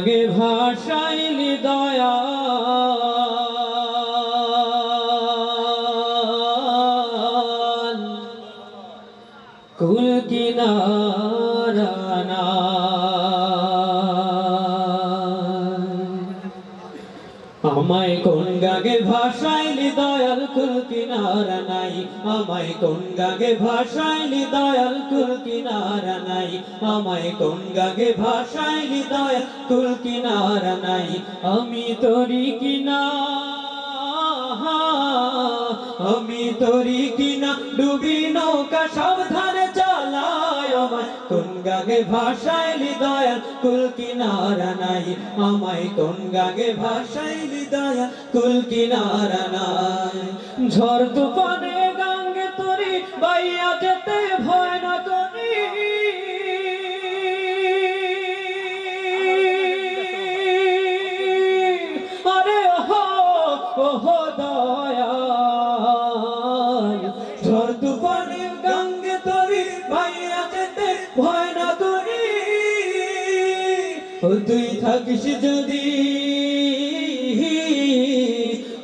গে ভাষাইলি দয়া কুল কিনারানা আমায় কোন গাগে ভাষাইলি কুল কিনারা নাই। আমায় কোন গাগে ভাষাইলি দয়াল কিনারা নাই। আমায় কোন গাগে দয়াল কিনারা নাই। আমি তোরি কিনা, আমি তোরি কিনা, ডুবি নৌকা সাবধানে গাগে ভাষাইলি দয়াল কুল কিনারা নাই। আমায় কোন গাগে ভাষাইলি দয়াল কুল কিনারা নাই। ঝড় তুফানে গাঙ্গে তোরি, বাইয়া যেতে ভয় না করি। আরে ওহো ওহো ও তুই থাকিস যদি,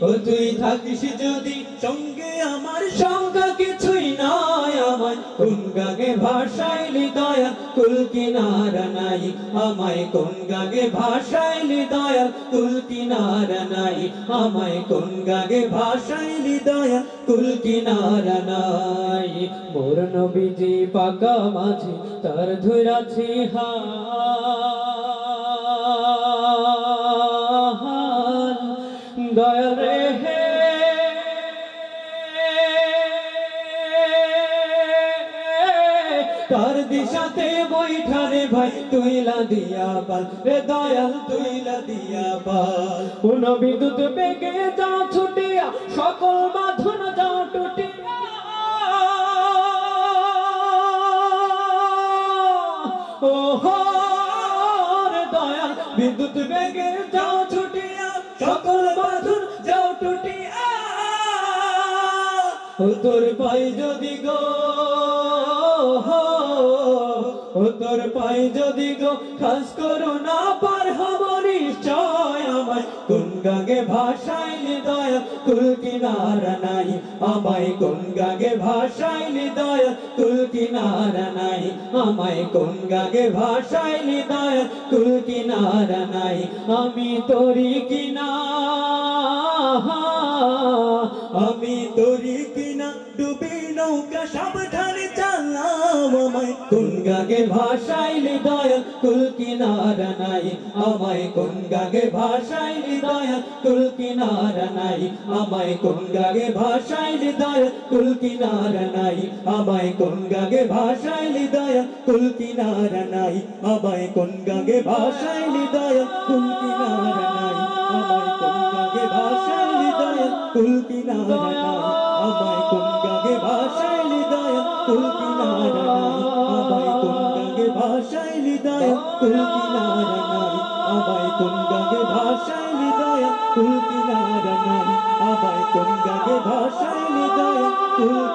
ও তুই থাকিস যদি, সঙ্গে আমার সংখ্যা কিছুই নাই আমার কোন গাগে ভাষাইলি দয়া কুল কিনারা নাই আমায়। কোন গাগে ভাষাইলি দয়া কুল কিনারা নাই আমায়। কোন গাগে ভাষাইলি দয়া কুল কিনারা নাই। মোর নবীজি পাকা মাঝি, তার ধুরাছি হাল দয়াল রে হে। তার দিশাতে বৈঠারে ভাই তুইলা দিয়া পাল। রে দয়াল তুইলা দিয়া পাল। কোন বিদ্যুৎ বেগে যাও ছুটিয়া, সকল বাঁধন যাও টুটিয়া। ও রে দয়াল, বিদ্যুৎ বেগে যাও তোর পাই যদি গো তোর পাই যদি গো, খাস করো না পার হব নিশ্চয় আমায়। কোন গাগে ভাষাইলি দয়া কুল কিনারা নাই। আমায় কোন গাগে ভাষাইলি দয়া কুল কিনারা নাই। আমায় কোন গাগে ভাষাইলি দয়া কুল কিনারা নাই। আমি তোরি কিনা সাবধানে চালাম আমায়। কোন গাগে ভাষাইলি দয়া কুল কিনারা নাই। আমায় কোন গাগে ভাষাইলি দয়া কুল কিনারা নাই। আমায় কোন গাগে ভাষাইলি দয়া কুল কিনারা নাই। আমায় কোন গাগে ভাষাইলি দয়া কুল কিনারা নাই। আমায় কোন গাগে ভাষাইলি দয়া কুল কিনারা নাই। আমায় কোন গাগে ভাষাইলি দয়া কুল দয়া কুল কিনারা নাই আমায় কোন গাগে ভাষাইলি দয়া কুল কিনারা নাই আমায় কোন গাগে ভাষাইলি দয়া কুল কিনারা নাই আমায় কোন গাগে ভাষাইলি দয়া কুল কিনারা